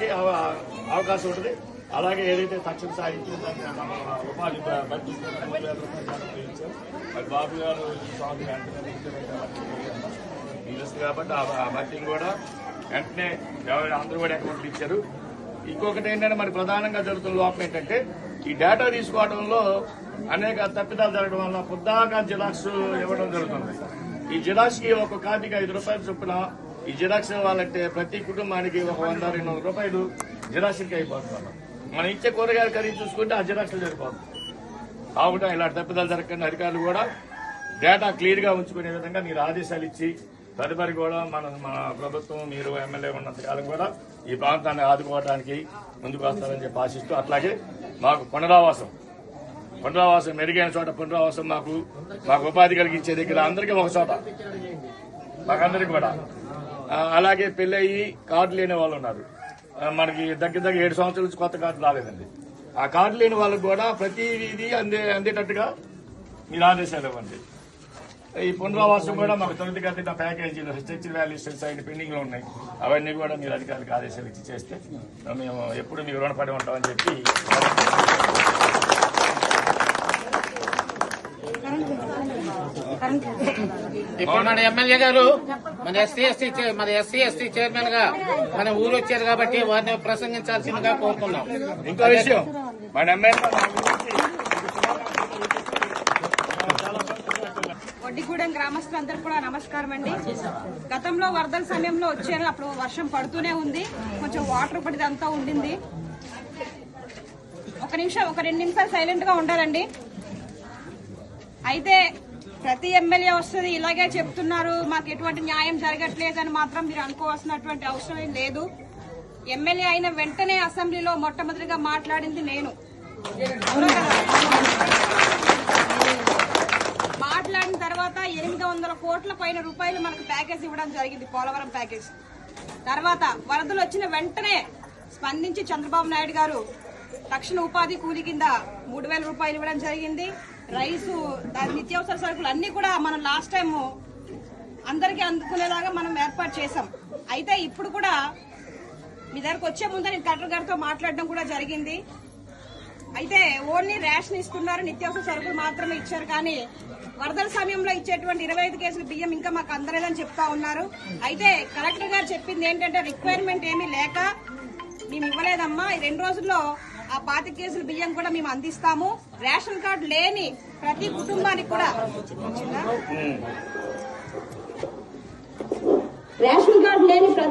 అందరికీ అవకాశం ఉంటుంది. అలాగే ఏదైతే తక్షణ సాహిత్యం దానికి ఉపాధి బట్టి మరి బాబు గారు స్వామి కాబట్టి తెలుసు కాబట్టి ఆ- బట్టింగ్ కూడా వెంటనే అందరూ కూడా అకౌంట్లు ఇచ్చారు. ఇంకొకటి ఏంటంటే మరి ప్రధానంగా జరుగుతున్న లోపం ఏంటంటే ఈ డేటా తీసుకోవడంలో అనేక తప్పిదాలు జరగడం వల్ల పొద్దాక జిలాక్స్ ఇవ్వడం జరుగుతుంది. ఈ జిలాక్స్కి ఒక కాపీకి ఐదు రూపాయలు చొప్పున ఈ జిరాక్స్ ఇవ్వాలంటే ప్రతి కుటుంబానికి ఒక వంద రెండు వందల రూపాయలు జిరాక్స్కి అయిపోతున్నారు మనం ఇచ్చే కూరగాయల ఖరీదు చూసుకుంటే ఆ జిరాక్స్లు సరిపోతుంది కావున ఇలాంటి తప్పిదాలు జరగకుండా అధికారులు కూడా డేటా క్లియర్గా ఉంచుకునే విధంగా మీరు ఆదేశాలు ఇచ్చి తదుపరి కూడా మన మన ప్రభుత్వం మీరు ఎమ్మెల్యే ఉన్నంత కాలం కూడా ఈ ప్రాంతాన్ని ఆదుకోవడానికి ముందుకు వస్తారని చెప్పి ఆశిస్తూ అట్లాగే మాకు పునరావాసం. పునరావాసం మెరుగైన చోట పునరావాసం మాకు మాకు ఉపాధి కలిగించే దగ్గర అందరికీ ఒక చోట. మాకందరికీ కూడా. అలాగే పెళ్ళయి కార్డు లేని వాళ్ళు ఉన్నారు. మనకి దగ్గర దగ్గర ఏడు సంవత్సరాల నుంచి కొత్త కార్డు రాలేదండి. ఆ కార్డు లేని వాళ్ళకు కూడా ప్రతి ఇది అందే అందేటట్టుగా మీరు ఆదేశాలు ఇవ్వండి. ఈ పునరావాసం కూడా మాకు తొమ్మిది త్వరితగతిన ప్యాకేజీలు స్ట్రెచ్ వాల్యూషన్స్ అయిన పెండింగ్లో ఉన్నాయి. అవన్నీ కూడా మీరు అధికారులకు ఆదేశాలు ఇచ్చి చేస్తే మేము ఎప్పుడు మీకు రుణపడి ఉంటామని చెప్పి ఇప్పుడు మన ఎమ్మెల్యే గారు మన ఎస్సీ ఎస్టీ మన ఎస్సీ ఎస్టీ చైర్మన్గా మన ఊరు వచ్చారు కాబట్టి వారిని ప్రసంగించాల్సిందిగా కోరుతున్నాం ఇంకో విషయం మన ఎమ్మెల్యే వడ్డిగూడెం గ్రామస్తులందరికీ కూడా నమస్కారం అండి. గతంలో వరదల సమయంలో వచ్చారు అప్పుడు వర్షం పడుతూనే ఉంది. కొంచెం వాటర్ పడితే అంతా ఉండింది. ఒక నిమిషం ఒక రెండు నిమిషాలు సైలెంట్గా ఉండాలండి. అయితే ప్రతి ఎమ్మెల్యే వస్తుంది ఇలాగే చెప్తున్నారు మాకు ఎటువంటి న్యాయం జరగట్లేదని మాత్రం మీరు అనుకోవాల్సినటువంటి అవసరం ఏం లేదు. ఎమ్మెల్యే అయిన వెంటనే అసెంబ్లీలో మొట్టమొదటిగా మాట్లాడింది నేను. మాట్లాడిన తర్వాత ఎనిమిది వందల కోట్ల పైన రూపాయలు మనకు ప్యాకేజ్ ఇవ్వడం జరిగింది పోలవరం ప్యాకేజ్. తర్వాత వరదలు వచ్చిన వెంటనే స్పందించి చంద్రబాబు నాయుడు గారు తక్షణ ఉపాధి కూలి కింద మూడు వేల రూపాయలు ఇవ్వడం జరిగింది. రైసు దాని నిత్యావసర సరుకులు అన్ని కూడా మనం లాస్ట్ టైం అందరికీ అందుకునేలాగా మనం ఏర్పాటు చేసాం అయితే ఇప్పుడు కూడా మీ దగ్గరకు వచ్చే ముందు నేను కలెక్టర్ గారితో మాట్లాడడం కూడా జరిగింది. అయితే ఓన్లీ రేషన్ ఇస్తున్నారు నిత్యావసర సరుకులు మాత్రమే ఇచ్చారు. కానీ వరదల సమయంలో ఇచ్చేటువంటి ఇరవై ఐదు కేసులు బియ్యం ఇంకా మాకు అందలేదని చెప్తా ఉన్నారు. అయితే కలెక్టర్ గారు చెప్పింది ఏంటంటే రిక్వైర్మెంట్ ఏమీ లేక మేము ఇవ్వలేదమ్మా. ఈ రెండు రోజుల్లో ఆ పాతి కేసులు బియ్యం కూడా మేము అందిస్తాము రేషన్ కార్డు లేని ప్రతి కుటుంబానికి కూడా? రేషన్ కార్డు లేని ప్రతి